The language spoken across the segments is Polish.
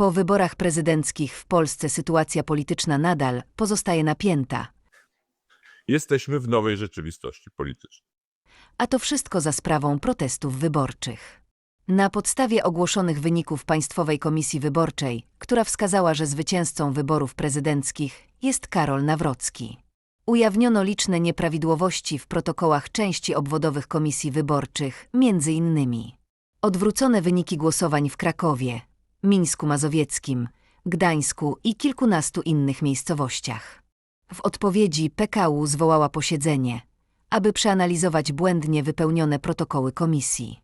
Po wyborach prezydenckich w Polsce sytuacja polityczna nadal pozostaje napięta, Jesteśmy w nowej rzeczywistości politycznej. a to wszystko za sprawą protestów wyborczych. Na podstawie ogłoszonych wyników Państwowej Komisji Wyborczej, która wskazała, że zwycięzcą wyborów prezydenckich jest Karol Nawrocki. Ujawniono liczne nieprawidłowości w protokołach części obwodowych komisji wyborczych, między innymi odwrócone wyniki głosowań w Krakowie, Mińsku Mazowieckim, Gdańsku i kilkunastu innych miejscowościach. W odpowiedzi PKU zwołała posiedzenie, aby przeanalizować błędnie wypełnione protokoły komisji.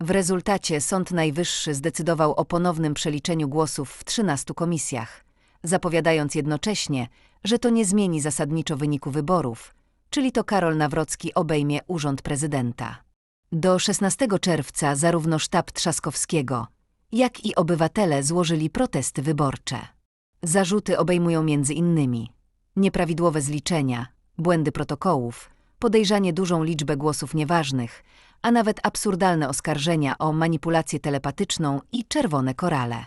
W rezultacie Sąd Najwyższy zdecydował o ponownym przeliczeniu głosów w 13 komisjach, zapowiadając jednocześnie, że to nie zmieni zasadniczo wyniku wyborów, czyli to Karol Nawrocki obejmie urząd prezydenta. Do 16 czerwca zarówno sztab Trzaskowskiego, jak i obywatele złożyli protesty wyborcze. Zarzuty obejmują innymi nieprawidłowe zliczenia, błędy protokołów, podejrzanie dużą liczbę głosów nieważnych, a nawet absurdalne oskarżenia o manipulację telepatyczną i czerwone korale.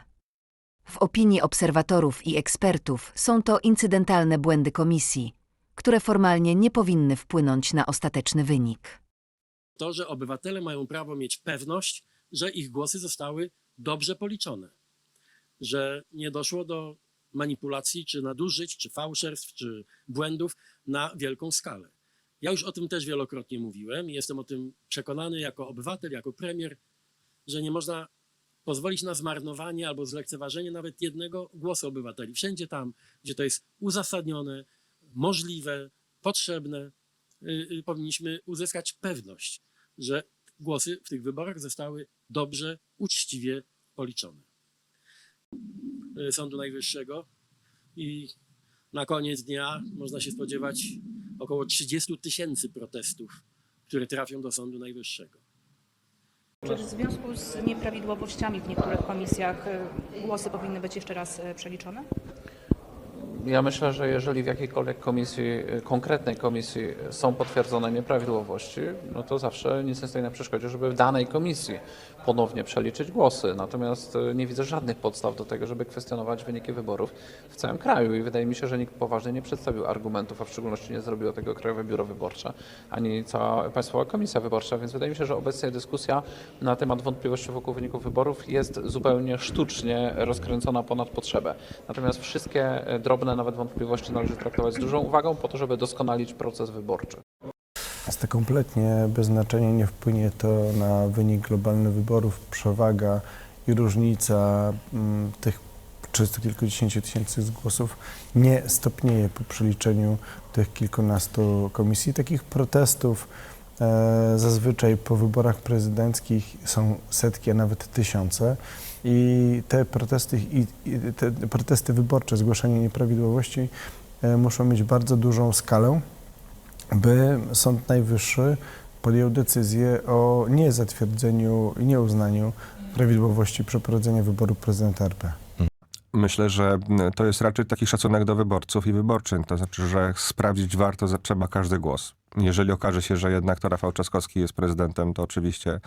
W opinii obserwatorów i ekspertów są to incydentalne błędy komisji, które formalnie nie powinny wpłynąć na ostateczny wynik. to, że obywatele mają prawo mieć pewność, że ich głosy zostały dobrze policzone, że nie doszło do manipulacji, czy nadużyć, czy fałszerstw, czy błędów na wielką skalę. Ja już o tym też wielokrotnie mówiłem i jestem o tym przekonany jako obywatel, jako premier, że nie można pozwolić na zmarnowanie albo zlekceważenie nawet jednego głosu obywateli. Wszędzie tam, gdzie to jest uzasadnione, możliwe, potrzebne, y, y, powinniśmy uzyskać pewność, że głosy w tych wyborach zostały dobrze, uczciwie policzone. Y, Sądu Najwyższego i na koniec dnia można się spodziewać około 30 tysięcy protestów, które trafią do Sądu Najwyższego. Czy w związku z nieprawidłowościami w niektórych komisjach y, głosy powinny być jeszcze raz y, przeliczone? Ja myślę, że jeżeli w jakiejkolwiek komisji, konkretnej komisji są potwierdzone nieprawidłowości, no to zawsze nic nie stoi na przeszkodzie, żeby w danej komisji ponownie przeliczyć głosy. Natomiast e, nie widzę żadnych podstaw do tego, żeby kwestionować wyniki wyborów w całym kraju i wydaje mi się, że nikt poważnie nie przedstawił argumentów, a w szczególności nie zrobiło tego Krajowe Biuro Wyborcze, ani cała Państwowa Komisja Wyborcza, więc wydaje mi się, że obecnie dyskusja na temat wątpliwości wokół wyników wyborów jest zupełnie sztucznie rozkręcona ponad potrzebę. Natomiast wszystkie e, drobne nawet wątpliwości należy traktować z dużą uwagą po to, żeby doskonalić proces wyborczy. Jest to kompletnie bez znaczenia, nie wpłynie to na wynik globalny wyborów. Przewaga i różnica mm, tych 30 kilkudziesięciu tysięcy głosów nie stopnieje po przeliczeniu tych kilkunastu komisji. Takich protestów e, zazwyczaj po wyborach prezydenckich są setki, a nawet tysiące. I te protesty, i te protesty wyborcze, zgłaszanie nieprawidłowości e, muszą mieć bardzo dużą skalę by Sąd Najwyższy podjął decyzję o niezatwierdzeniu i nieuznaniu prawidłowości przeprowadzenia wyboru prezydenta RP. Myślę, że to jest raczej taki szacunek do wyborców i wyborczych. To znaczy, że sprawdzić warto, trzeba każdy głos. Jeżeli okaże się, że jednak to Rafał Trzaskowski jest prezydentem, to oczywiście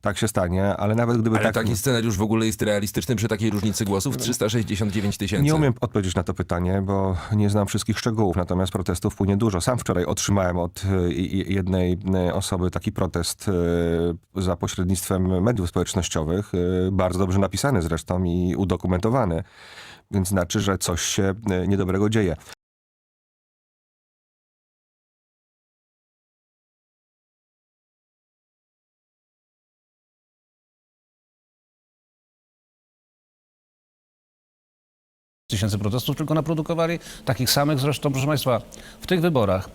tak się stanie, ale nawet gdyby Ale tak... taki scenariusz w ogóle jest realistyczny przy takiej różnicy głosów 369 tysięcy. Nie umiem odpowiedzieć na to pytanie, bo nie znam wszystkich szczegółów, natomiast protestów płynie dużo. Sam wczoraj otrzymałem od i- jednej y, osoby taki protest y, za pośrednictwem mediów społecznościowych, bardzo dobrze napisany zresztą i udokumentowany, więc znaczy, że coś się niedobrego dzieje. Tysięcy protestów tylko naprodukowali, takich samych zresztą, proszę Państwa, w tych wyborach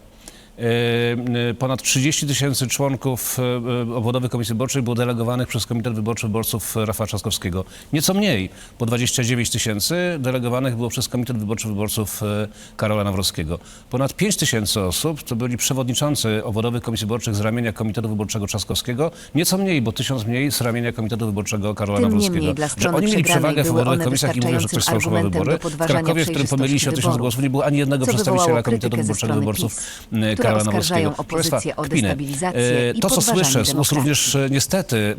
ponad 30 tysięcy członków e, e, obwodowych komisji wyborczych było delegowanych przez Komitet Wyborczy Wyborców Rafała Trzaskowskiego. Nieco mniej, bo 29 tysięcy delegowanych było przez Komitet Wyborczy Wyborców Karola Nawrockiego. Ponad 5 tysięcy osób to byli przewodniczący obwodowych komisji wyborczych z ramienia Komitetu Wyborczego Trzaskowskiego. Nieco mniej, bo tysiąc mniej z ramienia Komitetu Wyborczego Karola Tym Nawrockiego. Że oni mieli przewagę w obwodowych komisjach i mówią, że ktoś sfałszował wybory. W podważania Krakowie, w którym pomylili się o tysiąc głosów, nie było ani jednego co przedstawiciela Komitetu Wyborczego Wyborców PiS. m, Tu Karola oskarżają Nawrockiego. Proszę opozycję o destabilizację E, i To, co podważanie słyszę z ust demokracji. również e, niestety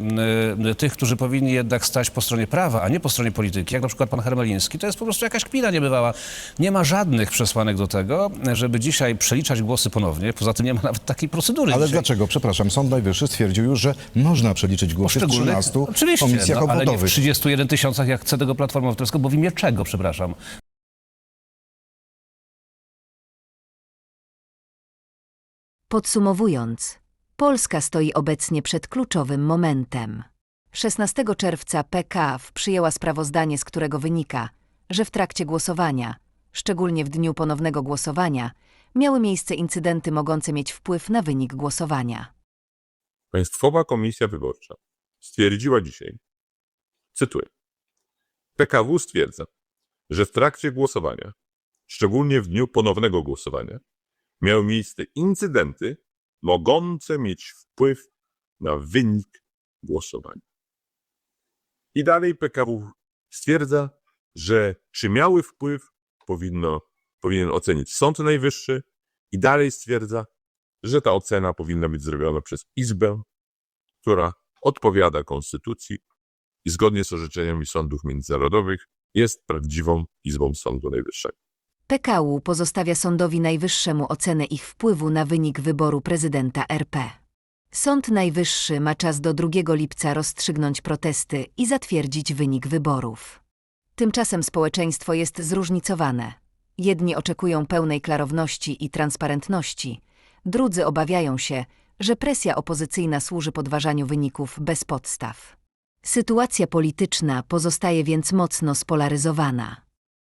e, tych, którzy powinni jednak stać po stronie prawa, a nie po stronie polityki, jak na przykład pan Hermeliński, to jest po prostu jakaś kpina niebywała. Nie ma żadnych przesłanek do tego, żeby dzisiaj przeliczać głosy ponownie. Poza tym nie ma nawet takiej procedury Ale dzisiaj. dlaczego? Przepraszam, Sąd Najwyższy stwierdził już, że można przeliczyć głosy w Poszczególnych- 13 Oczywiście, komisjach no, ale nie w obwodowych. 31 tysiącach, jak chce tego Platforma Obywatelska, bo w imię czego, przepraszam? Podsumowując, Polska stoi obecnie przed kluczowym momentem. 16 czerwca PKW przyjęła sprawozdanie, z którego wynika, że w trakcie głosowania, szczególnie w dniu ponownego głosowania, miały miejsce incydenty mogące mieć wpływ na wynik głosowania. Państwowa Komisja Wyborcza stwierdziła dzisiaj, cytuję, PKW stwierdza, że w trakcie głosowania, szczególnie w dniu ponownego głosowania, miały miejsce incydenty mogące mieć wpływ na wynik głosowania. I dalej PKW stwierdza, że czy miały wpływ, powinno, powinien ocenić Sąd Najwyższy i dalej stwierdza, że ta ocena powinna być zrobiona przez Izbę, która odpowiada Konstytucji i zgodnie z orzeczeniami sądów międzynarodowych jest prawdziwą Izbą Sądu Najwyższego. PKU pozostawia Sądowi Najwyższemu ocenę ich wpływu na wynik wyboru prezydenta RP. Sąd Najwyższy ma czas do 2 lipca rozstrzygnąć protesty i zatwierdzić wynik wyborów. Tymczasem społeczeństwo jest zróżnicowane. Jedni oczekują pełnej klarowności i transparentności, drudzy obawiają się, że presja opozycyjna służy podważaniu wyników bez podstaw. Sytuacja polityczna pozostaje więc mocno spolaryzowana.